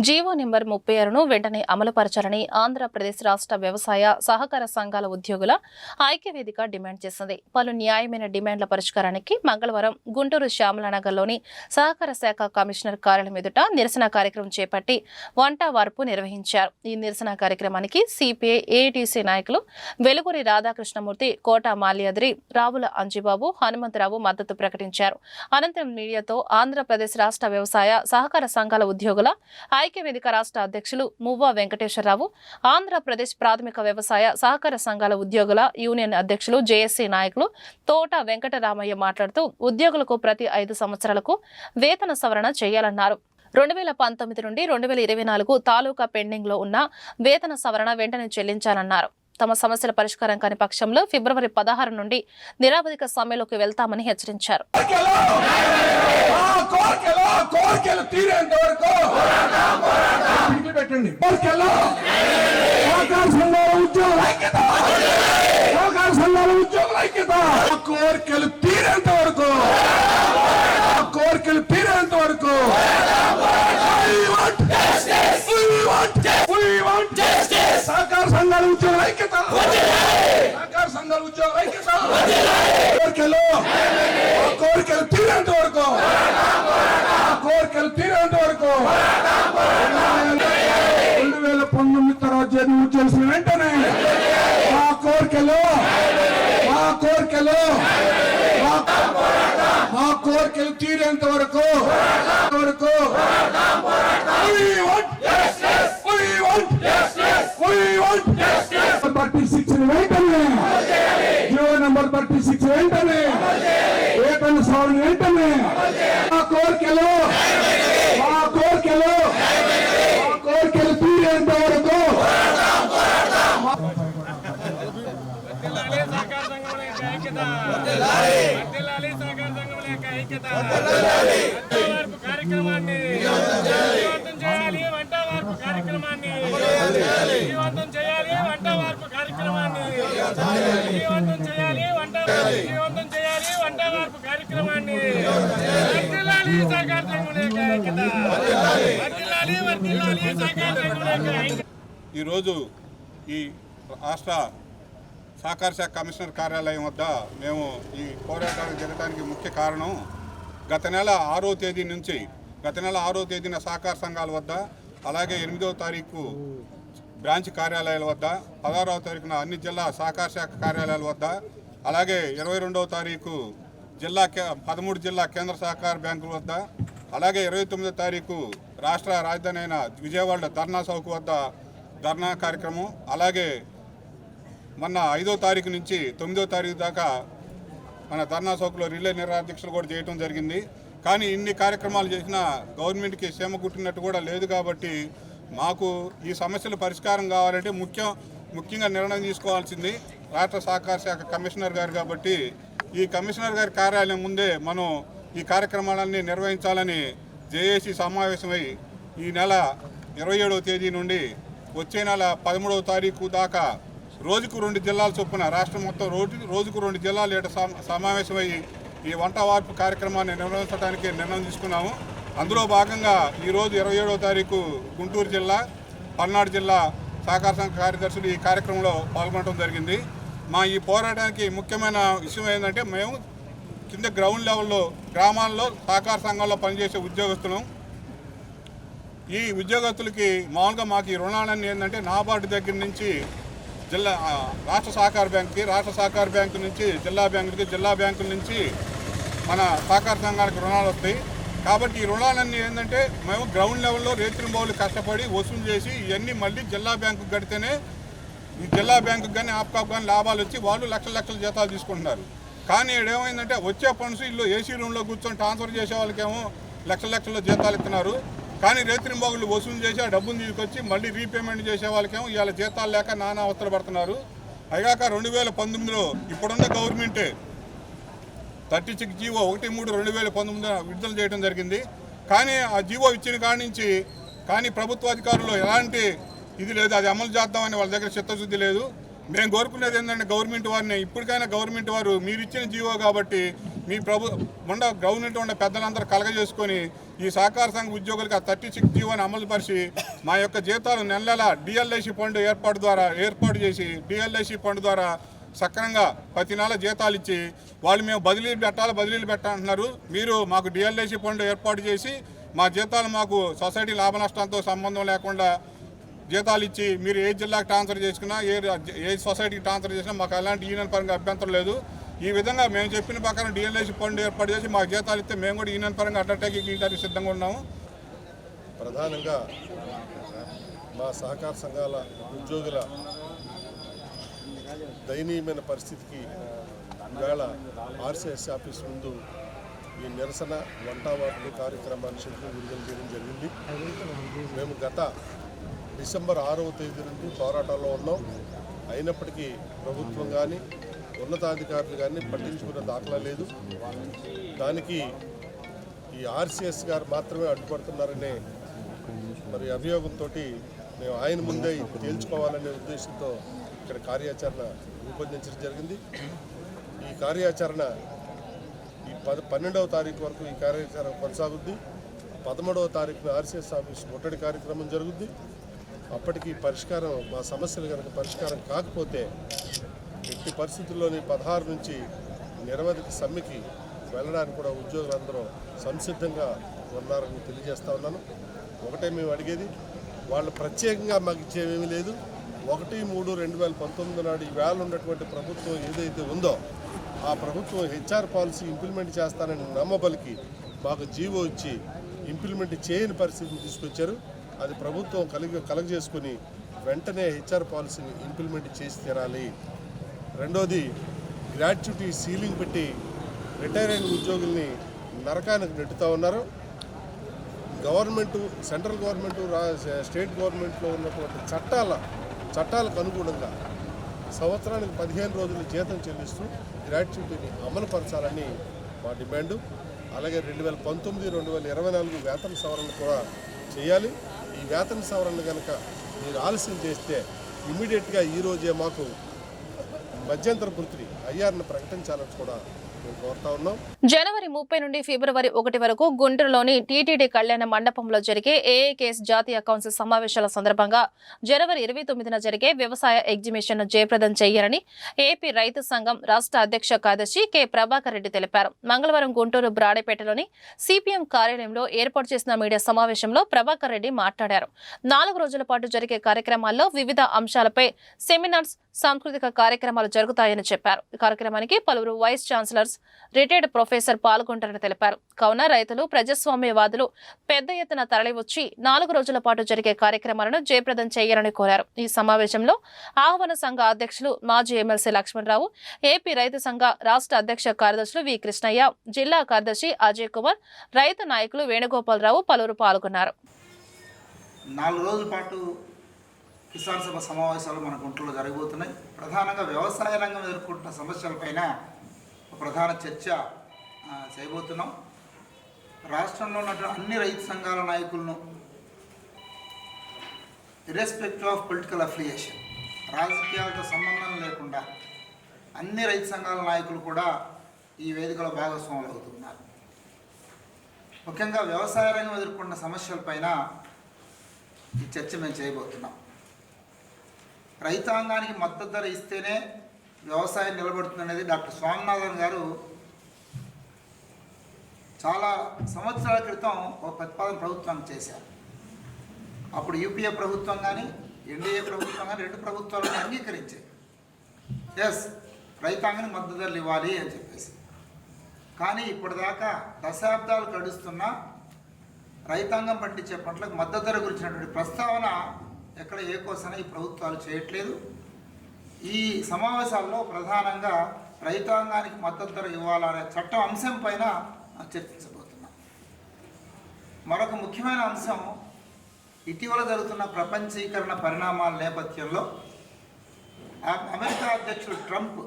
GO number ముప్పై ఆరును వెంటనే అమలుపరచాలని ఆంధ్రప్రదేశ్ రాష్ట్ర వ్యవసాయ సహకార సంఘాల ఉద్యోగుల ఐక్యవేదిక డిమాండ్ చేసింది. పలు న్యాయమైన డిమాండ్ల పరిష్కారానికి మంగళవారం గుంటూరు శ్యామలానగర్లోని సహకార శాఖ కమిషనర్ కార్యాలయం ఎదుట నిరసన కార్యక్రమం చేపట్టి వంట వార్పు నిర్వహించారు. ఈ నిరసన కార్యక్రమానికి సిపిఐ ఏటీసీ నాయకులు వెలుగురి రాధాకృష్ణమూర్తి కోట మాల్యాద్రి రావుల అంజిబాబు హనుమంతరావు మద్దతు ప్రకటించారు. అనంతరం మీడియాతో ఆంధ్రప్రదేశ్ రాష్ట్ర వ్యవసాయ సహకార సంఘాల ఉద్యోగుల ఐక్యవేదిక రాష్ట్ర అధ్యక్షులు మువ్వా వెంకటేశ్వరరావు ఆంధ్రప్రదేశ్ ప్రాథమిక వ్యవసాయ సహకార సంఘాల ఉద్యోగుల యూనియన్ అధ్యక్షులు జేఎస్సీ నాయకులు తోట వెంకటరామయ్య మాట్లాడుతూ ఉద్యోగులకు ప్రతి ఐదు సంవత్సరాలకు వేతన సవరణ చేయాలన్నారు. రెండు వేల పంతొమ్మిది నుండి రెండు వేల ఇరవై నాలుగు తాలూకా పెండింగ్లో ఉన్న వేతన సవరణ వెంటనే చెల్లించాలన్నారు. తమ సమస్యల పరిష్కారం కాని పక్షంలో ఫిబ్రవరి పదహారు నుండి నిరావధిక సమ్మెలోకి వెళ్తామని హెచ్చరించారు. కోరికలు తీరేంత వరకు. కోరికలు తీరేంత వరకు ఉద్యోగుల ఐక్యత సహకార సంఘాల ఉద్యోగుల ఐక్యత ఆ కోరికలు తీరేంత వరకు ఆ కోరికలు తీరేంత వరకు We want justice. We want justice. We want justice. సహకార సంఘాల ఉద్యోగుల ఐక్యత. సహకార సంఘాల ఉద్యోగ ఐక్యత. కోరికలు. ఆ కోరికలు తీరేంత వరకు. ఆ కోరికలు తీరేంత వరకు. రెండు వేల పంతొమ్మిది తర్వాత జన్మ చేసిన వెంటనే ఆ కోరికలు ఆ కోరికలు మా కోరికలు తీరేంత వరకు వరకు. వెంటనే జీవో నంబర్ థర్టీ సిక్స్ వెంటనే వేతన సవరణ వెంటనే ఆ కోరికలు ఆ కోరికలు ఆ కోరికలు తీరేంత వరకు వర్ధిల్లాలి సహకార ఈరోజు ఈ రాష్ట్ర సహకార శాఖ కమిషనర్ కార్యాలయం వద్ద మేము ఈ పోరాటానికి జరగడానికి ముఖ్య కారణం గత నెల ఆరో తేదీ నుంచి గత నెల ఆరో తేదీన సహకార సంఘాల వద్ద అలాగే ఎనిమిదవ తారీఖు బ్రాంచ్ కార్యాలయాల వద్ద పదహారవ తారీఖున అన్ని జిల్లా సహకార శాఖ కార్యాలయాల వద్ద అలాగే ఇరవై రెండవ తారీఖు జిల్లా కే పదమూడు జిల్లా కేంద్ర సహకార బ్యాంకుల వద్ద అలాగే ఇరవై తొమ్మిదో తారీఖు రాష్ట్ర రాజధాని అయిన విజయవాడ ధర్నా చౌక్ వద్ద ధర్నా కార్యక్రమం అలాగే మొన్న ఐదో తారీఖు నుంచి తొమ్మిదో తారీఖు దాకా మన ధర్నా చౌక్లో రిలే నిరాధ్యక్షులు కూడా చేయడం జరిగింది. కానీ ఇన్ని కార్యక్రమాలు చేసినా గవర్నమెంట్కి సేమ కుట్టినట్టు కూడా లేదు కాబట్టి మాకు ఈ సమస్యల పరిష్కారం కావాలంటే ముఖ్యం ముఖ్యంగా నిర్ణయం తీసుకోవాల్సింది రాష్ట్ర సహకార శాఖ కమిషనర్ గారు కాబట్టి ఈ కమిషనర్ గారి కార్యాలయం ముందే మనం ఈ కార్యక్రమాలన్నీ నిర్వహించాలని జేఏసీ సమావేశమై ఈ నెల ఇరవై ఏడవ తేదీ నుండి వచ్చే నెల పదమూడవ తారీఖు దాకా రోజుకు రెండు జిల్లాల చొప్పున రాష్ట్రం మొత్తం రోజు రోజుకు రెండు జిల్లాలు ఏట సమావేశమై ఈ వంట వార్పు కార్యక్రమాన్ని నిర్వహించడానికి నిర్ణయం తీసుకున్నాము. అందులో భాగంగా ఈరోజు ఇరవై ఏడవ తారీఖు గుంటూరు జిల్లా పల్నాడు జిల్లా సహకార సంఘ కార్యదర్శులు ఈ కార్యక్రమంలో పాల్గొనడం జరిగింది. మా ఈ పోరాటానికి ముఖ్యమైన విషయం ఏంటంటే మేము కింద గ్రౌండ్ లెవెల్లో గ్రామాల్లో సహకార సంఘంలో పనిచేసే ఉద్యోగస్తులం. ఈ ఉద్యోగస్తులకి మామూలుగా మాకు ఈ రుణాలన్నీ ఏంటంటే నాబార్డు దగ్గర నుంచి జిల్లా రాష్ట్ర సహకార బ్యాంక్కి రాష్ట్ర సహకార బ్యాంకు నుంచి జిల్లా బ్యాంకులకి జిల్లా బ్యాంకుల నుంచి మన సహకార సంఘాలకు రుణాలు వస్తాయి కాబట్టి ఈ రుణాలన్నీ ఏంటంటే మేము గ్రౌండ్ లెవెల్లో రేత్రింబావులు కష్టపడి వసూలు చేసి ఇవన్నీ మళ్ళీ జిల్లా బ్యాంకు కడితేనే ఈ జిల్లా బ్యాంకు కానీ ఆప్కాప్ కానీ లాభాలు వచ్చి వాళ్ళు లక్షల లక్షల జీతాలు తీసుకుంటున్నారు. కానీ ఏమైందంటే వచ్చే ఫండ్స్ ఇల్లు ఏసీ రూమ్లో కూర్చొని ట్రాన్స్ఫర్ చేసే వాళ్ళకేమో లక్షల లక్షల జీతాలు ఇస్తున్నారు. కానీ రేత్రింబాగులు వసూలు చేసి ఆ డబ్బును తీసుకొచ్చి మళ్ళీ రీపేమెంట్ చేసే వాళ్ళకేమో ఇవాళ జీతాలు లేక నానా అవస్థలు పడుతున్నారు. అయ్యాక రెండు వేల పంతొమ్మిదిలో ఇప్పుడున్న గవర్నమెంటే థర్టీ సిక్స్ జీవో ఒకటి మూడు రెండు వేల పంతొమ్మిది విడుదల చేయడం జరిగింది. కానీ ఆ జీవో ఇచ్చిన కాడి నుంచి కానీ ప్రభుత్వ అధికారులు ఎలాంటి ఇది లేదు అది అమలు చేద్దామని వాళ్ళ దగ్గర చిత్తశుద్ధి లేదు. మేము కోరుకునేది ఏంటంటే గవర్నమెంట్ వారిని ఇప్పటికైనా గవర్నమెంట్ వారు మీరు ఇచ్చిన జీవో కాబట్టి మీ ప్రభు ఉండ గవర్నమెంట్ ఉండే పెద్దలందరూ కలగజేసుకొని ఈ సహకార సంఘ ఉద్యోగులకు ఆ థర్టీ సిక్స్ జీవోని అమలుపరిచి మా యొక్క జీతాలు నెల నెల డిఎల్ఐసి ఫండ్ ఏర్పాటు ద్వారా ఏర్పాటు చేసి డిఎల్ఐసి ఫండ్ ద్వారా సక్రమంగా ప్రతి నెల జీతాలు ఇచ్చి వాళ్ళు మేము బదిలీలు పెట్టాలి బదిలీలు పెట్టాలంటున్నారు మీరు మాకు డిఎల్ఐసి ఫండ్ ఏర్పాటు చేసి మా జీతాలు మాకు సొసైటీ లాభ నష్టాలతో సంబంధం లేకుండా జీతాలు ఇచ్చి మీరు ఏ జిల్లాకి ట్రాన్స్ఫర్ చేసుకున్నా ఏ ఏ సొసైటీకి ట్రాన్స్ఫర్ చేసినా మాకు ఎలాంటి యూనియన్ పరంగా అభ్యంతరం లేదు. ఈ విధంగా మేము చెప్పిన ప్రకారం డిఎల్ఐసి ఫండ్ ఏర్పాటు చేసి మాకు జీతాలు ఇస్తే మేము కూడా యూనియన్ పరంగా అటాక్ గీయడానికి సిద్ధంగా ఉన్నాము. ప్రధానంగా మా సహకార సంఘాల ఉద్యోగుల దయనీయమైన పరిస్థితికి ఈవేళ ఆర్సీఎస్ ఆఫీస్ ముందు ఈ నిరసన వంటావార్పు కార్యక్రమాన్ని శంకు విడుదల చేయడం జరిగింది. మేము గత డిసెంబర్ ఆరవ తేదీ నుండి పోరాటాల్లో ఉన్నాం. అయినప్పటికీ ప్రభుత్వం కానీ ఉన్నతాధికారులు కానీ పట్టించుకున్న దాఖలా లేదు. దానికి ఈ ఆర్సీఎస్ గారు మాత్రమే అడ్డుపడుతున్నారనే మరి అభియోగంతో మేము ఆయన ముందే తేల్చుకోవాలనే ఉద్దేశంతో ఇక్కడ కార్యాచరణ రూపొందించడం జరిగింది. ఈ కార్యాచరణ ఈ పద పన్నెండవ తారీఖు వరకు ఈ కార్యాచరణ కొనసాగుద్ది. పదమూడవ తారీఖున ఆర్సీఎస్ ఆఫీస్ ముట్టడి కార్యక్రమం జరుగుద్ది. అప్పటికి పరిష్కారం మా సమస్యలు కనుక పరిష్కారం కాకపోతే ఎట్టి పరిస్థితుల్లోని పదహారు నుంచి నిరవధిక సమ్మెకి వెళ్ళడానికి కూడా ఉద్యోగులందరూ సంసిద్ధంగా ఉన్నారని తెలియజేస్తా ఉన్నాను. ఒకటే మేము అడిగేది వాళ్ళు ప్రత్యేకంగా మాకు ఇచ్చేమేమీ లేదు. ఒకటి మూడు రెండు వేల పంతొమ్మిది నాడు ఈవేళ ఉన్నటువంటి ప్రభుత్వం ఏదైతే ఉందో ఆ ప్రభుత్వం హెచ్ఆర్ పాలసీ ఇంప్లిమెంట్ చేస్తానని నమ్మబలికి మాకు జీవో ఇచ్చి ఇంప్లిమెంట్ చేయని పరిస్థితిని తీసుకొచ్చారు. అది ప్రభుత్వం కలిగి కలగజేసుకుని వెంటనే హెచ్ఆర్ పాలసీని ఇంప్లిమెంట్ చేసి తీరాలి. రెండోది గ్రాట్యుటీ సీలింగ్ పెట్టి రిటైర్ అయిన ఉద్యోగుల్ని నరకానికి నెట్టుతూ ఉన్నారు. గవర్నమెంట్ సెంట్రల్ గవర్నమెంట్ స్టేట్ గవర్నమెంట్లో ఉన్నటువంటి చట్టాల చట్టాలకు అనుగుణంగా సంవత్సరానికి పదిహేను రోజులు జీతం చెల్లిస్తూ గ్రాట్యుటీని అమలుపరచాలని మా డిమాండు. అలాగే రెండు వేల పంతొమ్మిది రెండు వేల ఇరవై నాలుగు వేతన సవరణ కూడా చేయాలి. ఈ వేతన సవరణ కనుక మీరు ఆలస్యం చేస్తే ఇమీడియట్గా ఈరోజే మాకు మధ్యంతర వృత్తిని ఐఆర్ని ప్రకటించాలని కూడా మేము కోరుతా ఉన్నాం. జనవరి ముప్పై నుండి ఫిబ్రవరి ఒకటి వరకు గుంటూరులోని టీటీడీ కళ్యాణ మండపంలో జరిగే ఏఏకేఎస్ జాతీయ కౌన్సిల్ సమావేశాల సందర్భంగా జనవరి ఇరవై తొమ్మిదిన జరిగే వ్యవసాయ ఎగ్జిబిషన్ను జయప్రదం చేయాలని ఏపీ రైతు సంఘం రాష్ట్ర అధ్యక్ష కార్యదర్శి కె. ప్రభాకర్ రెడ్డి తెలిపారు. మంగళవారం గుంటూరు బ్రాడేపేటలోని సిపిఎం కార్యాలయంలో ఏర్పాటు చేసిన మీడియా సమావేశంలో ప్రభాకర్ రెడ్డి మాట్లాడారు. నాలుగు రోజుల పాటు జరిగే కార్యక్రమాల్లో వివిధ అంశాలపై సెమినార్స్ సాంస్కృతిక కార్యక్రమాలు జరుగుతాయని చెప్పారు. కార్యక్రమానికి పలువురు వైస్ ఛాన్సలర్స్ రిటైర్డ్ ప్రొఫెసర్ పాల్గొంటారని తెలిపారు. కావున రైతులు ప్రజాస్వామ్యవాదులు పెద్ద ఎత్తున తరలివచ్చి నాలుగు రోజుల పాటు జరిగే కార్యక్రమాలను జయప్రదం చేయాలని కోరారు. ఈ సమావేశంలో ఆహ్వాన సంఘ అధ్యక్షులు మాజీ ఎమ్మెల్సీ లక్ష్మణరావు ఏపీ రైతు సంఘ రాష్ట్ర అధ్యక్ష కార్యదర్శులు వి. కృష్ణయ్య జిల్లా కార్యదర్శి అజయ్ కుమార్ రైతు నాయకులు వేణుగోపాలరావు పలువురు పాల్గొన్నారు. నాలుగు రోజుల పాటు కిసాన్ సభ సమావేశాలు మన గుంటూరులో జరగబోతున్నాయి. ప్రధానంగా వ్యవసాయ రంగం ఎదుర్కొంటున్న సమస్యలపైన ప్రధాన చర్చ చేయబోతున్నాం. రాష్ట్రంలో ఉన్నటువంటి అన్ని రైతు సంఘాల నాయకులను ఇర్రెస్పెక్టివ్ ఆఫ్ పొలిటికల్ అఫిలియేషన్ రాజకీయాలతో సంబంధం లేకుండా అన్ని రైతు సంఘాల నాయకులు కూడా ఈ వేదికలో భాగస్వాములు అవుతున్నారు. ముఖ్యంగా వ్యవసాయ రంగం ఎదుర్కొన్న సమస్యలపైన ఈ చర్చ మేము చేయబోతున్నాం. రైతాంగానికి మద్దతు ధర ఇస్తేనే వ్యవసాయం నిలబడుతుందనేది డాక్టర్ స్వామినాథన్ గారు చాలా సంవత్సరాల క్రితం ఒక ప్రతిపాదన ప్రభుత్వం చేశారు. అప్పుడు యూపీఏ ప్రభుత్వం కానీ ఎన్డీఏ ప్రభుత్వం కానీ రెండు ప్రభుత్వాలను అంగీకరించాయి ఎస్ రైతాంగానికి మద్దతు ధరలు ఇవ్వాలి అని చెప్పేసి. కానీ ఇప్పటిదాకా దశాబ్దాలు గడుస్తున్నా రైతాంగం పండించే పంటలకు మద్దతు ధర గురించినటువంటి ప్రస్తావన ఎక్కడ ఏ కోసన ఈ ప్రభుత్వాలు చేయట్లేదు. ఈ సమావేశాల్లో ప్రధానంగా రైతాంగానికి మద్దతు ధర ఇవ్వాలనే చట్టం అంశం పైన చర్చించబోతున్నాం మరొక ముఖ్యమైన అంశం ఇటీవల జరుగుతున్న ప్రపంచీకరణ పరిణామాల నేపథ్యంలో అమెరికా అధ్యక్షుడు ట్రంప్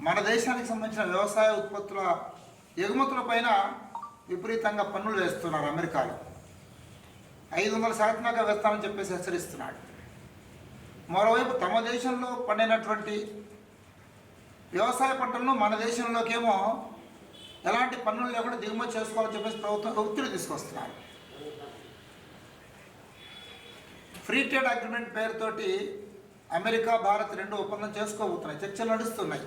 మన దేశానికి సంబంధించిన వ్యవసాయ ఉత్పత్తుల ఎగుమతులపైన విపరీతంగా పన్నులు వేస్తున్నారు అమెరికాలో. ఐదు వందల శాతం దాకా వేస్తామని చెప్పేసి హెచ్చరిస్తున్నాడు. మరోవైపు తమ దేశంలో పండినటువంటి వ్యవసాయ పంటలను మన దేశంలోకేమో ఎలాంటి పన్నులు లేకుండా దిగుమతి చేసుకోవాలని చెప్పేసి ప్రభుత్వం ఒత్తిడి తీసుకొస్తున్నారు. ఫ్రీ ట్రేడ్ అగ్రిమెంట్ పేరుతోటి అమెరికా భారత్ రెండు ఒప్పందం చేసుకోబోతున్నాయి. చర్చలు నడుస్తున్నాయి.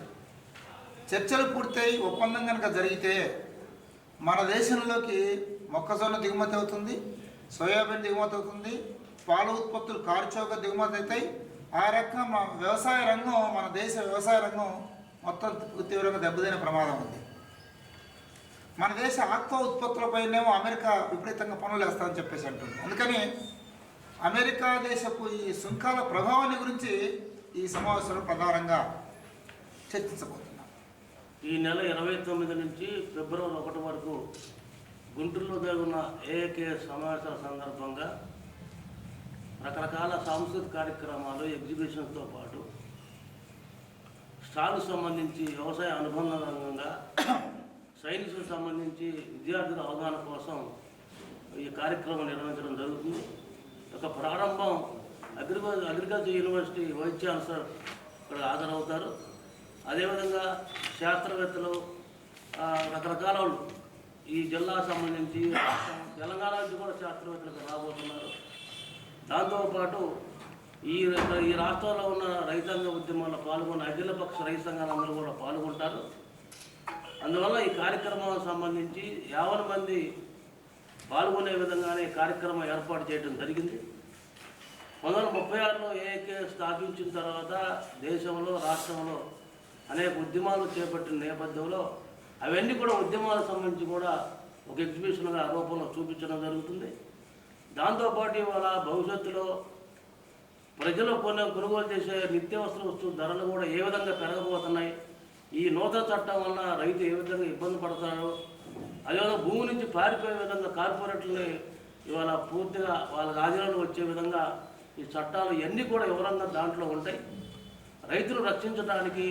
చర్చలు పూర్తయి ఒప్పందం కనుక జరిగితే మన దేశంలోకి మొక్కజొన్న దిగుమతి అవుతుంది సోయాబీన్ దిగుమతి అవుతుంది పాల ఉత్పత్తులు కారుచౌక దిగుమతి అవుతాయి. ఆ రకంగా వ్యవసాయ రంగం మన దేశ వ్యవసాయ రంగం మొత్తం తీవ్రంగా దెబ్బతినే ప్రమాదం ఉంది. మన దేశ ఆక్వా ఉత్పత్తులపైనేమో అమెరికా విపరీతంగా పనులు వేస్తామని చెప్పేసి అంటుంది. అందుకని అమెరికా దేశపు ఈ సుంకాల ప్రభావాన్ని గురించి ఈ సమావేశంలో ప్రధానంగా చర్చించబోతున్నాం. ఈ నెల ఇరవై తొమ్మిది నుంచి ఫిబ్రవరి ఒకటి వరకు గుంటూరులో జరుగున్న ఏఏకే సమావేశాల సందర్భంగా రకరకాల సాంస్కృతిక కార్యక్రమాలు ఎగ్జిబిషన్స్తో పాటు స్టాల్ సంబంధించి వ్యవసాయ అనుబంధ రంగంగా సైన్స్కి సంబంధించి విద్యార్థుల అవగాహన కోసం ఈ కార్యక్రమం నిర్వహించడం జరుగుతుంది. ఒక ప్రారంభం అగ్రికల్ అగ్రికల్చర్ యూనివర్సిటీ వైస్ ఛాన్సలర్ ఇక్కడ హాజరవుతారు. అదేవిధంగా శాస్త్రవేత్తలు రకరకాల వాళ్ళు ఈ జిల్లా సంబంధించి తెలంగాణ నుంచి కూడా శాస్త్రవేత్తలకు రాబోతున్నారు. దాంతోపాటు ఈ ఈ రాష్ట్రంలో ఉన్న రైతాంగ ఉద్యమాల్లో పాల్గొన్న అఖిలపక్ష రైతు సంఘాలందరూ కూడా పాల్గొంటారు. అందువల్ల ఈ కార్యక్రమం సంబంధించి యావన మంది పాల్గొనే విధంగానే కార్యక్రమం ఏర్పాటు చేయడం జరిగింది. పంతొమ్మిది వందల ముప్పై ఆరులో ఏకే స్థాపించిన తర్వాత దేశంలో రాష్ట్రంలో అనేక ఉద్యమాలు చేపట్టిన నేపథ్యంలో అవన్నీ కూడా ఉద్యమాలకు సంబంధించి కూడా ఒక ఎగ్జిబిషన్గా రూపంలో చూపించడం జరుగుతుంది. దాంతోపాటు ఇవాళ భవిష్యత్తులో ప్రజలు కొన్ని కొనుగోలు చేసే నిత్యావసర వస్తువు ధరలు కూడా ఏ విధంగా పెరగబోతున్నాయి ఈ నూతన చట్టం వలన రైతు ఏ విధంగా ఇబ్బంది పడతారో అదేవిధంగా భూమి నుంచి పారిపోయే విధంగా కార్పొరేట్లని ఇవాళ పూర్తిగా వాళ్ళకి ఆధీనంలో వచ్చే విధంగా ఈ చట్టాలు ఇవన్నీ కూడా వివరంగా దాంట్లో ఉంటాయి. రైతులు రక్షించడానికి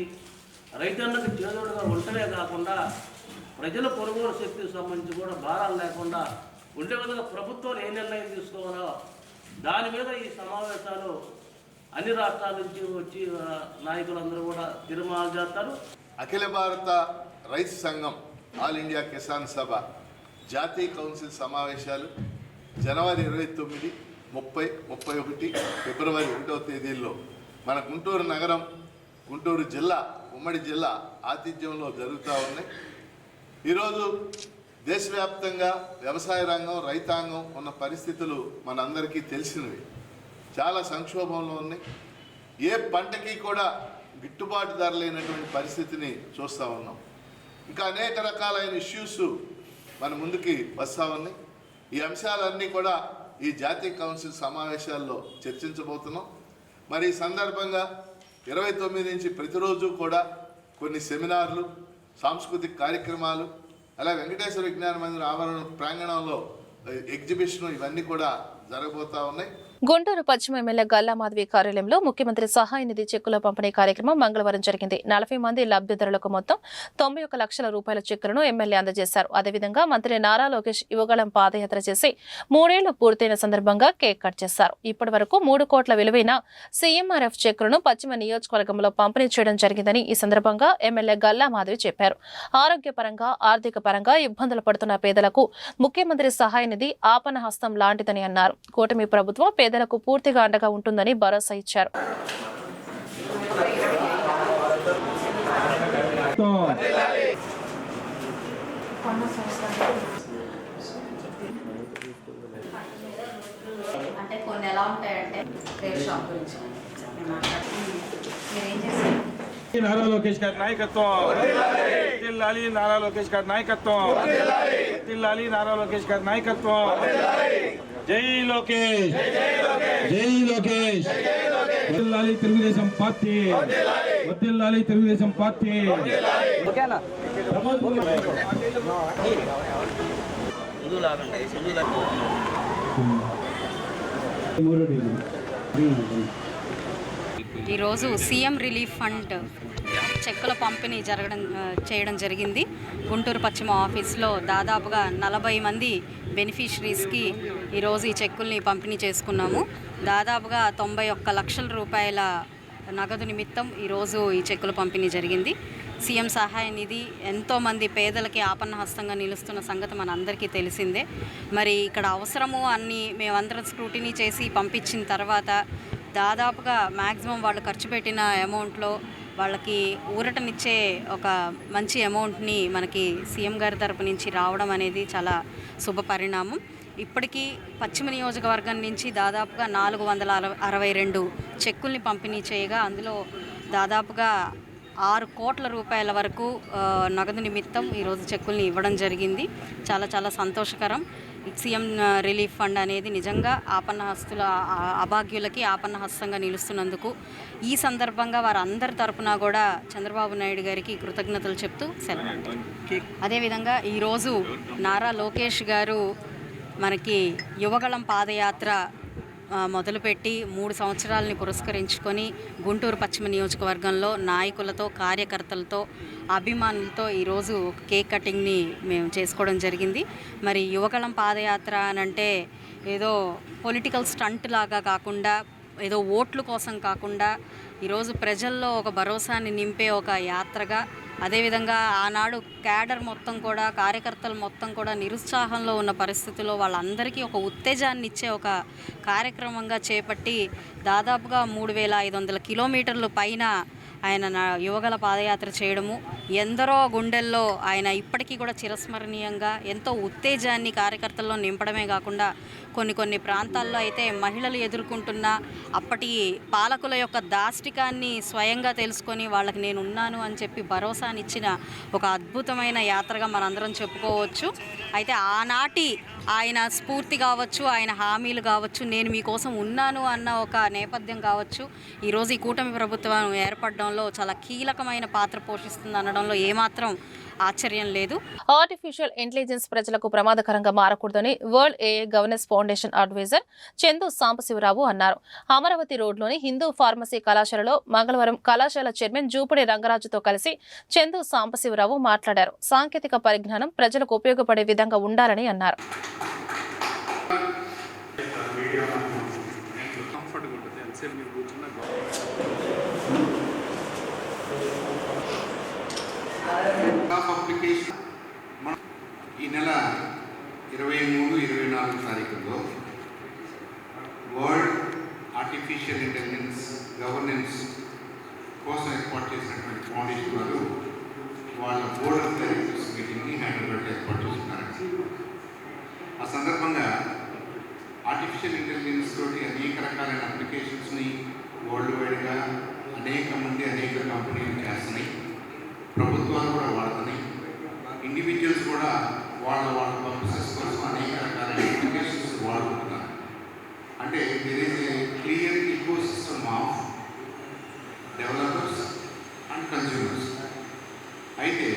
రైతన్నకు చేదోడుగా ఉండటమే కాకుండా ప్రజల కొనుగోలు శక్తికి సంబంధించి కూడా భారాలు లేకుండా ఉండే విధంగా ప్రభుత్వం ఏ నిర్ణయం తీసుకోవాలో దాని మీద ఈ సమావేశాలు అన్ని రాష్ట్రాల నుంచి వచ్చి నాయకులు నాయకులందరూ కూడా తీర్మానాలు చేస్తారు. అఖిల భారత రైతు సంఘం ఆల్ ఇండియా కిసాన్ సభ జాతీయ కౌన్సిల్ సమావేశాలు జనవరి ఇరవై తొమ్మిది ముప్పై ముప్పై ఒకటి ఫిబ్రవరి ఒకటవ తేదీల్లో మన గుంటూరు నగరం గుంటూరు జిల్లా ఉమ్మడి జిల్లా ఆతిథ్యంలో జరుగుతూ ఉన్నాయి. ఈరోజు దేశవ్యాప్తంగా వ్యవసాయ రంగం రైతాంగం ఉన్న పరిస్థితులు మనందరికీ తెలిసినవి. చాలా సంక్షోభంలో ఉన్నాయి. ఏ పంటకి కూడా గిట్టుబాటు ధర లేనటువంటి పరిస్థితిని చూస్తూ ఉన్నాం. ఇంకా అనేక రకాలైన ఇష్యూస్ మన ముందుకి వస్తూ ఉన్నాయి. ఈ అంశాలన్నీ కూడా ఈ జాతీయ కౌన్సిల్ సమావేశాల్లో చర్చించబోతున్నాం. మరి ఈ సందర్భంగా ఇరవై తొమ్మిది నుంచి ప్రతిరోజు కూడా కొన్ని సెమినార్లు సాంస్కృతిక కార్యక్రమాలు అలా వెంకటేశ్వర విజ్ఞాన మందిర ఆవరణ ప్రాంగణంలో ఎగ్జిబిషన్ ఇవన్నీ కూడా జరగబోతా ఉన్నాయి. గుంటూరు పశ్చిమ ఎమ్మెల్యే గల్లా మాధవి కార్యాలయంలో ముఖ్యమంత్రి సహాయ నిధి చెక్కుల పంపిణీ కార్యక్రమం మంగళవారం జరిగింది. నలభై మంది లబ్ధిదారులకు మొత్తం తొంభై ఒక లక్షల రూపాయల చెక్కులను ఎమ్మెల్యే అందజేశారు. అదేవిధంగా మంత్రి నారా లోకేష్ యువగళం పాదయాత్ర చేసి మూడేళ్ళు పూర్తయిన సందర్భంగా కేక్ కట్ చేశారు. ఇప్పటి వరకు మూడు కోట్ల విలువైన సీఎంఆర్ఎఫ్ చెక్కులను పశ్చిమ నియోజకవర్గంలో పంపిణీ చేయడం జరిగిందని ఈ సందర్భంగా ఎమ్మెల్యే గల్లా మాధవి చెప్పారు. ఆరోగ్యపరంగా ఆర్థిక పరంగా ఇబ్బందులు పడుతున్న పేదలకు ముఖ్యమంత్రి సహాయ నిధి ఆపన హస్తం లాంటిదని అన్నారు. కూటమి ప్రభుత్వం పేదలకు పూర్తిగా అండగా ఉంటుందని భరోసా ఇచ్చారు. అంటే కొన్ని ఎలా ఉంటాయంటే రేట్ షాప్ గురించి నేను మాట్లాడుతున్నాను. మీరు ఏం చేస్తారు నారా లోకేష్ గారి నాయకత్వం. నారా లోకేష్ గారి నాయకత్వం జిల్లాలి నారా లోకేష్ గారి నాయకత్వం జై లోకేష్ జై లోకేష్ జిల్లాలి తెలుగుదేశం పార్టీ జిల్లాలి తెలుగుదేశం పార్టీ ఈరోజు సీఎం రిలీఫ్ ఫండ్ చెక్కుల పంపిణీ జరగడం చేయడం జరిగింది. గుంటూరు పశ్చిమ ఆఫీస్లో దాదాపుగా నలభై మంది బెనిఫిషరీస్కి ఈరోజు ఈ చెక్కుల్ని పంపిణీ చేసుకున్నాము. దాదాపుగా తొంభై ఒక్క లక్షల రూపాయల నగదు నిమిత్తం ఈరోజు ఈ చెక్కుల పంపిణీ జరిగింది. సీఎం సహాయ నిధి ఎంతోమంది పేదలకి ఆపన్న హస్తంగా నిలుస్తున్న సంగతి మన అందరికీ తెలిసిందే. మరి ఇక్కడ అవసరము అన్ని మేమందరం స్క్రూటినీ చేసి పంపించిన తర్వాత దాదాపుగా మ్యాక్సిమం వాళ్ళు ఖర్చు పెట్టిన అమౌంట్లో వాళ్ళకి ఊరటనిచ్చే ఒక మంచి అమౌంట్ని మనకి సీఎం గారి తరపు నుంచి రావడం అనేది చాలా శుభ పరిణామం. ఇప్పటికీ పశ్చిమ నియోజకవర్గం నుంచి దాదాపుగా నాలుగు వందల అరవై అరవై రెండు చెక్కుల్ని పంపిణీ చేయగా అందులో దాదాపుగా ఆరు కోట్ల రూపాయల వరకు నగదు నిమిత్తం ఈరోజు చెక్కుల్ని ఇవ్వడం జరిగింది. చాలా చాలా సంతోషకరం. సీఎం రిలీఫ్ ఫండ్ అనేది నిజంగా ఆపన్న హస్తుల అభాగ్యులకి ఆపన్న హస్తంగా నిలుస్తున్నందుకు ఈ సందర్భంగా వారందరి తరపున కూడా చంద్రబాబు నాయుడు గారికి కృతజ్ఞతలు చెప్తూ సెలవు అదేవిధంగా ఈరోజు నారా లోకేష్ గారు మనకి యువగళం పాదయాత్ర మొదలుపెట్టి మూడు సంవత్సరాలని పురస్కరించుకొని గుంటూరు పశ్చిమ నియోజకవర్గంలో నాయకులతో కార్యకర్తలతో అభిమానులతో ఈరోజు ఒక కేక్ కటింగ్ని మేము చేసుకోవడం జరిగింది. మరి యువకళం పాదయాత్ర అని అంటే ఏదో పొలిటికల్ స్టంట్ లాగా కాకుండా ఏదో ఓట్ల కోసం కాకుండా ఈరోజు ప్రజల్లో ఒక భరోసాని నింపే ఒక యాత్రగా అదేవిధంగా ఆనాడు క్యాడర్ మొత్తం కూడా కార్యకర్తలు మొత్తం కూడా నిరుత్సాహంలో ఉన్న పరిస్థితిలో వాళ్ళందరికీ ఒక ఉత్తేజాన్ని ఇచ్చే ఒక కార్యక్రమంగా చేపట్టి దాదాపుగా మూడు వేల ఐదు వందల కిలోమీటర్లు పైన ఆయన యువగల పాదయాత్ర చేయడము ఎందరో గుండెల్లో ఆయన ఇప్పటికీ కూడా చిరస్మరణీయంగా ఎంతో ఉత్తేజాన్ని కార్యకర్తల్లో నింపడమే కాకుండా కొన్ని కొన్ని ప్రాంతాల్లో అయితే మహిళలు ఎదుర్కొంటున్న అప్పటి పాలకుల యొక్క దాష్టికాన్ని స్వయంగా తెలుసుకొని వాళ్ళకి నేను ఉన్నాను అని చెప్పి భరోసానిచ్చిన ఒక అద్భుతమైన యాత్రగా మనందరం చెప్పుకోవచ్చు. అయితే ఆనాటి ఆయన స్ఫూర్తి కావచ్చు ఆయన హామీలు కావచ్చు నేను మీకోసం ఉన్నాను అన్న ఒక నేపథ్యం కావచ్చు ఈరోజు ఈ కూటమి ప్రభుత్వం ఏర్పడడంలో చాలా కీలకమైన పాత్ర పోషిస్తుంది అనడంలో ఏమాత్రం ఆశ్చర్యం లేదు. ఆర్టిఫిషియల్ ఇంటెలిజెన్స్ ప్రజలకు ప్రమాదకరంగా మారకూడదని world AI governance foundation adviser Chandu Sambasivarao అన్నారు. అమరావతి రోడ్లోని హిందూ ఫార్మసీ కళాశాలలో మంగళవారం కళాశాల చైర్మన్ జూపడి రంగరాజుతో కలిసి చందు సాంబశివరావు మాట్లాడారు. సాంకేతిక పరిజ్ఞానం ప్రజలకు ఉపయోగపడే విధంగా ఉండాలని అన్నారు. Thank you. నెల ఇరవై మూడు ఇరవై నాలుగు తారీఖుల్లో వరల్డ్ ఆర్టిఫిషియల్ ఇంటెలిజెన్స్ గవర్నెన్స్ కోసం ఏర్పాటు చేసినటువంటి ఫౌండేషన్ వారు వాళ్ళ బోర్డ్ ఆఫ్ డైరెక్టర్స్ మీటింగ్ని హైదరాబాద్ ఏర్పాటు చేస్తున్నారు ఆ సందర్భంగా ఆర్టిఫిషియల్ ఇంటెలిజెన్స్ తోటి అనేక రకాలైన అప్లికేషన్స్ని వరల్డ్ వైడ్గా అనేక మంది అనేక కంపెనీలు చేస్తున్నాయి. ప్రభుత్వాలు కూడా వాడుతున్నాయి. ఇండివిజువల్స్ కూడా వాళ్ళ వాళ్ళ పర్పసెస్ కోసం అనేక రకాలైన అప్లికేషన్స్ వాడుకుంటున్నారు. అంటే there is a clear ecosystem of developers and consumers అయితే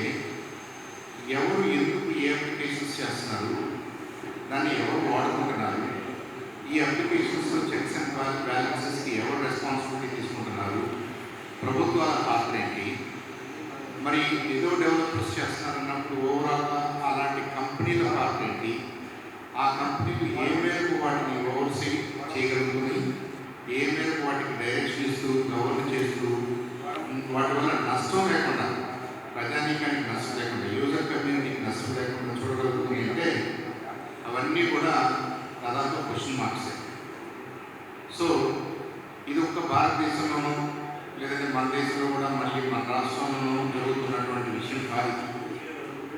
ఎవరు ఎందుకు ఏ అప్లికేషన్స్ చేస్తున్నారు? దాన్ని ఎవరు వాడుకుంటున్నారు? ఈ అప్లికేషన్స్లో చెక్స్ అండ్ బ్యాలెన్సెస్కి ఎవరు రెస్పాన్సిబిలిటీ తీసుకుంటున్నారు? ప్రభుత్వాల పాత్ర ఏంటి? మరి ఏదో డెవలపర్స్ చేస్తున్నారన్నప్పుడు ఓవరాల్గా అలాంటి కంపెనీల పాత్ర ఏంటి? ఆ కంపెనీలు ఏ మేరకు వాటిని ఓవర్సీ చేయగలుగుతుంది? ఏ మేరకు వాటికి డైరెక్షన్ ఇస్తూ గవర్న్ చేస్తూ వాటి వల్ల నష్టం లేకుండా ప్రజానీకానికి నష్టం లేకుండా యూజర్ కమ్యూనిటీకి నష్టం లేకుండా చూడగలుగుతుంది అంటే అవన్నీ కూడా దాదాపు క్వశ్చన్ మార్క్స్ సో ఇది ఒక్క భారతదేశంలోనూ లేదంటే మన దేశంలో కూడా మళ్ళీ మన రాష్ట్రంలోనూ జరుగుతున్నటువంటి విషయం కాదు.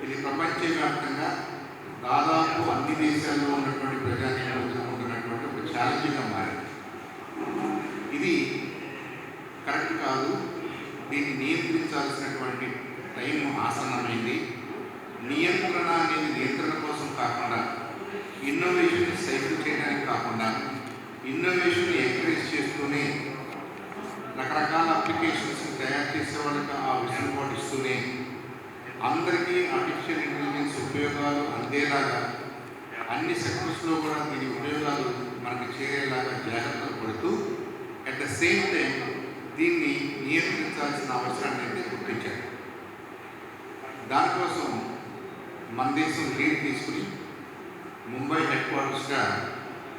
ఇది ప్రపంచవ్యాప్తంగా దాదాపు అన్ని దేశాల్లో ఉన్నటువంటి ప్రజానీకం ఎదుర్కొంటున్నటువంటి ఒక ఛాలెంజ్గా మారింది. ఇది కరెక్ట్ కాదు. దీన్ని నియంత్రించాల్సినటువంటి టైం ఆసన్నమైంది. నియంత్రణ అనేది నియంత్రణ కోసం కాకుండా ఇన్నోవేషన్ సైకిల్ చేయడానికి కాకుండా ఇన్నోవేషన్ ఎంకరేజ్ చేస్తూనే రకరకాల అప్లికేషన్స్ తయారు చేసే వాళ్ళకి ఆ వెసులుబాటు ఇస్తూనే అందరికీ ఆర్టిఫిషియల్ ఇంటెలిజెన్స్ ఉపయోగాలు అందేలాగా అన్ని సెక్టర్స్లో కూడా దీని ఉపయోగాలు మనకి చేరేలాగా జాగ్రత్తలు పడుతూ అట్ ద సేమ్ టైం దీన్ని నియంత్రించాల్సిన అవసరాన్ని అయితే గుర్తించారు. దానికోసం మన దేశం లీడ్ తీసుకుని ముంబై హెడ్ క్వార్టర్స్గా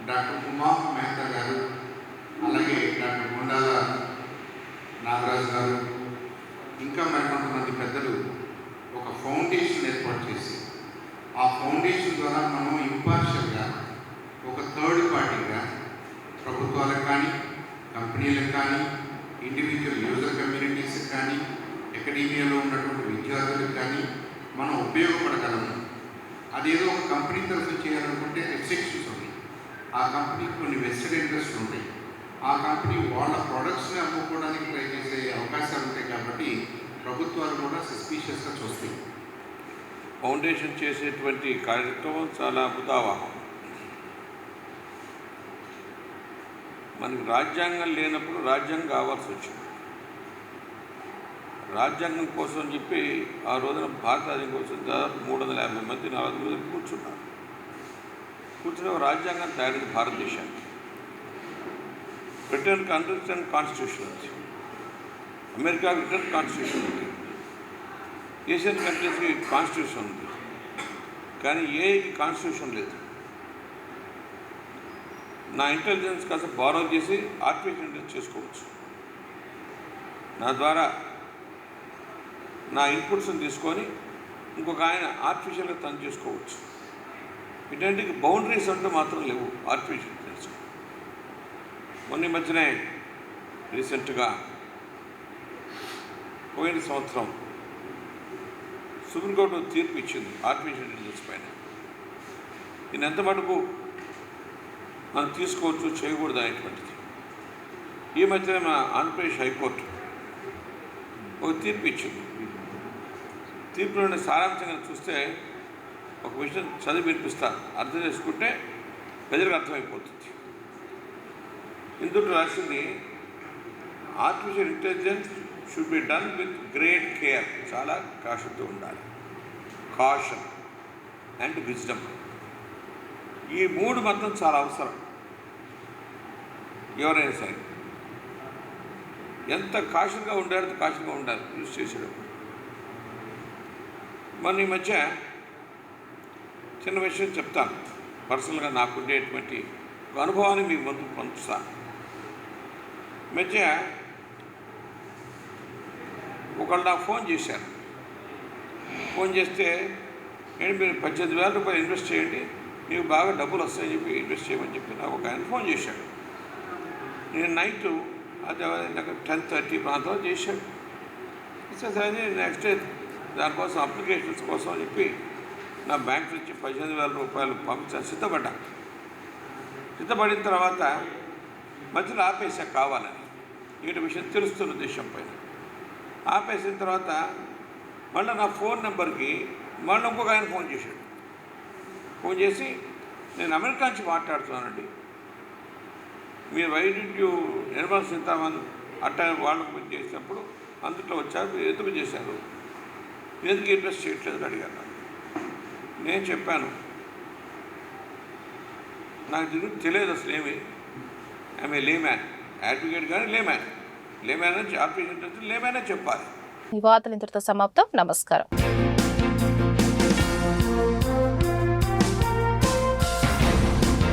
డాక్టర్ ఉమా మెహతా గారు అలాగే డాక్టర్ నాగరాజు గారు ఇంకా మరికొంతమంది పెద్దలు ఒక ఫౌండేషన్ ఏర్పాటు చేసి ఆ ఫౌండేషన్ ద్వారా మనం ఇంపార్షియల్గా ఒక థర్డ్ పార్టీగా ప్రభుత్వాలకు కానీ కంపెనీలకు కానీ ఇండివిజువల్ యూజర్ కమ్యూనిటీస్కి కానీ అకాడమియాలో ఉన్నటువంటి విద్యార్థులకు కానీ మనం ఉపయోగపడగలము. అదేదో ఒక కంపెనీ తరఫున చేయాలనుకుంటే రెస్ట్రిక్షన్స్ ఉన్నాయి ఆ కంపెనీకి కొన్ని వెస్టెడ్ ఇంట్రెస్ట్ ఉంటాయి. ఆ కంపెనీ వాళ్ళ ప్రొడక్ట్స్ని అమ్ముకోవడానికి ట్రై చేసే అవకాశాలు ఉంటాయి కాబట్టి ప్రభుత్వాలు కూడా సస్పీషియస్గా చూస్తాయి ఫౌండేషన్ చేసేటువంటి కార్యక్రమం చాలా ముదావాహం మనకి రాజ్యాంగం లేనప్పుడు రాజ్యాంగం కావాల్సి వచ్చింది. రాజ్యాంగం కోసం చెప్పి ఆ రోజున భారత కోసం దాదాపు మూడు వందల యాభై మంది నాలుగు రోజులు కూర్చున్నారు. కూర్చుని రాజ్యాంగం తయారైంది భారతదేశానికి. రిటర్న్ అండర్స్టాండ్ కాన్స్టిట్యూషన్ ఉంది అమెరికాకి రిటర్న్ కాన్స్టిట్యూషన్ ఉంది ఏషియన్ కంట్రీస్కి కాన్స్టిట్యూషన్ ఉంది. కానీ ఏ కాన్స్టిట్యూషన్ లేదు. నా ఇంటెలిజెన్స్ కాస్త బారో చేసి ఆర్టిఫిషియల్ ఇంటెలిజెన్స్ చేసుకోవచ్చు. నా ద్వారా నా ఇన్పుట్స్ని తీసుకొని ఇంకొక ఆయన ఆర్టిఫిషియల్గా తను చేసుకోవచ్చు. ఇటువంటి బౌండరీస్ అంటూ మాత్రం లేవు ఆర్టిఫిషియల్ మొన్న మధ్యనే రీసెంట్గా పోయిన సంవత్సరం సుప్రీంకోర్టు తీర్పు ఇచ్చింది ఆర్టిఫిషియల్ ఇంటెలిజెన్స్ పైన. దీన్ని ఎంత మటుకు మనం తీసుకోవచ్చు చేయకూడదు అనేటువంటిది. ఈ మధ్యనే మన ఆంధ్రప్రదేశ్ హైకోర్టు ఒక తీర్పు ఇచ్చింది. తీర్పులోని సారాంశంగా చూస్తే ఒక విషయం చదివి వినిపిస్తారు అర్థం చేసుకుంటే ప్రజలకు అర్థమైపోతుంది. ఇందులో రాసింది artificial intelligence should be done with great care చాలా కాషన్తో ఉండాలి. కాషన్ అండ్ విజ్డమ్ ఈ మూడు మాత్రం చాలా అవసరం. ఎవరైనా సరే. ఎంత కాషన్గా ఉండాలి అంత కాషన్గా ఉండాలి. యూజ్ చేసేటప్పుడు. మన ఈ మధ్య చిన్న విషయం చెప్తాను. పర్సనల్గా నాకు ఉండేటువంటి అనుభవాన్ని మీ ముందు పంచుతాను మధ్య ఒకళ్ళు నాకు ఫోన్ చేశారు. ఫోన్ చేస్తే ఏంటి మీరు పద్దెనిమిది వేల రూపాయలు ఇన్వెస్ట్ చేయండి మీకు బాగా డబ్బులు వస్తాయని చెప్పి ఇన్వెస్ట్ చేయమని చెప్పి నాకు ఒక ఆయన ఫోన్ చేశాడు. నేను నైట్ అది నాకు టెన్ థర్టీ ప్రాంతంలో చేశాడు. సరే నెక్స్ట్ డే దానికోసం అప్లికేషన్స్ కోసం అని చెప్పి నా బ్యాంక్ నుంచి పద్దెనిమిది వేల రూపాయలు పంపించాను సిద్ధపడ్డా. సిద్ధపడిన తర్వాత మధ్యలో ఆపేసా కావాలని. ఈ విషయం తెలుస్తున్న ఉద్దేశం పైన. ఆపేసిన తర్వాత మళ్ళీ నా ఫోన్ నెంబర్కి మళ్ళీ ఇంకొక ఆయన ఫోన్ చేశాడు. ఫోన్ చేసి నేను అమెరికా నుంచి మాట్లాడుతున్నానండి. మీరు వైద్యు నిర్మల సీతారామన్ అట్ట వాళ్ళకు మీరు చేసినప్పుడు అందుట్లో వచ్చారు మీరు ఎందుకు చేశారు? ఎందుకు ఇంట్రెస్ట్ చేయట్లేదు? అడిగాను. నేను చెప్పాను నాకు తెలియదు అసలు ఏమి ఆమె లేమ్యాన్ అడ్వకేట్ కానీ లేమ్యాన్ లేమైనా అని లేమైనా చెప్పాలి. ఈ వార్తలు ఇంతటితో సమాప్తం. నమస్కారం.